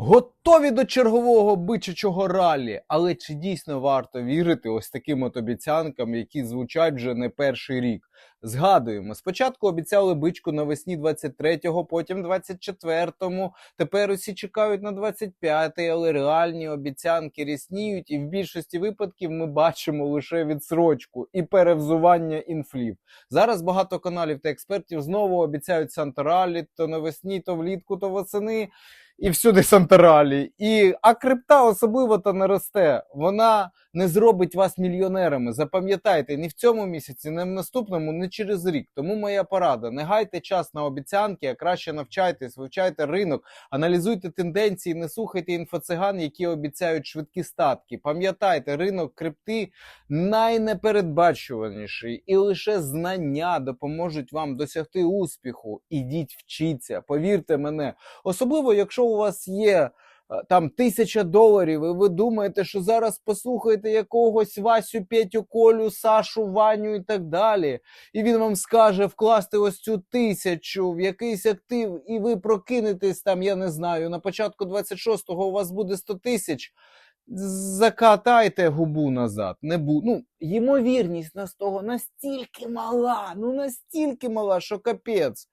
おっ Готові до чергового бичачого ралі, але чи дійсно варто вірити ось таким от обіцянкам, які звучать вже не перший рік? Згадуємо, спочатку обіцяли бичку навесні 23-го, потім 24-му. Тепер усі чекають на 25-й, але реальні обіцянки рісніють, і в більшості випадків ми бачимо лише відсрочку і перевзування інфлів. Зараз багато каналів та експертів знову обіцяють Санторалі то навесні, то влітку, то восени і всюди Санторалі. І, а крипта особливо то не росте. Вона не зробить вас мільйонерами. Запам'ятайте, ні в цьому місяці, ні в наступному, ні через рік. Тому моя порада: не гайте час на обіцянки, а краще навчайтесь, вивчайте ринок, аналізуйте тенденції, не слухайте інфоциган, які обіцяють швидкі статки. Пам'ятайте, ринок крипти найнепередбачуваніший, і лише знання допоможуть вам досягти успіху. Ідіть вчіться, повірте мене. Особливо, якщо у вас є там тисяча доларів, і ви думаєте, що зараз послухаєте якогось Васю, Петю, Колю, Сашу, Ваню і так далі. І він вам скаже вкласти ось цю тисячу в якийсь актив, і ви прокинетесь там, я не знаю, на початку 26-го у вас буде 100 тисяч. Закатайте губу назад. Не бу... Ну, ймовірність на з того настільки мала, ну настільки мала, що капець.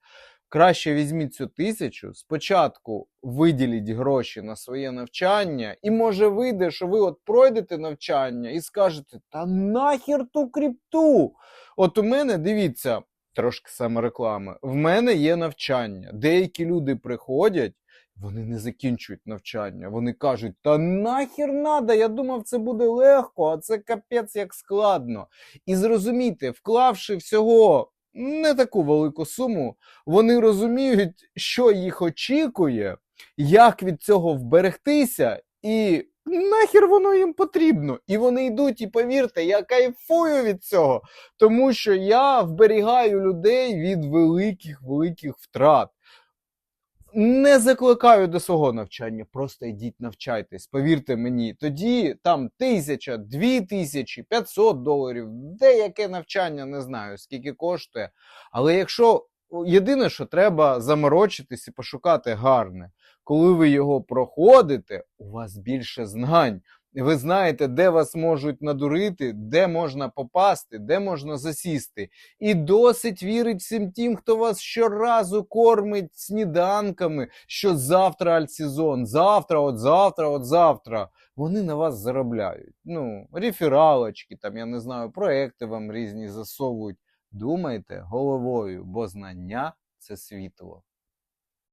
Краще візьміть цю тисячу, спочатку виділіть гроші на своє навчання, і може вийде, що ви от пройдете навчання і скажете: Та нахер ту кріпту! От у мене, дивіться, трошки самореклами, в мене є навчання. Деякі люди приходять. Вони не закінчують навчання. Вони кажуть: та нахер надо, я думав, це буде легко, а це капець як складно. І зрозумійте, вклавши всього не таку велику суму, вони розуміють, що їх очікує, як від цього вберегтися, і нахер воно їм потрібно. І вони йдуть, і повірте, я кайфую від цього, тому що я вберігаю людей від великих великих втрат. Не закликаю до свого навчання, просто йдіть навчайтесь. Повірте мені, тоді там тисяча, дві тисячі, 500 доларів, деяке навчання не знаю скільки коштує. Але якщо єдине, що треба заморочитись і пошукати гарне, коли ви його проходите, у вас більше знань. Ви знаєте, де вас можуть надурити, де можна попасти, де можна засісти. І досить вірить всім тим, хто вас щоразу кормить сніданками, що завтра альтсезон, завтра, от завтра, от завтра. Вони на вас заробляють. Ну, рефералочки, там, я не знаю, проекти вам різні засовують. Думайте головою, бо знання це світло.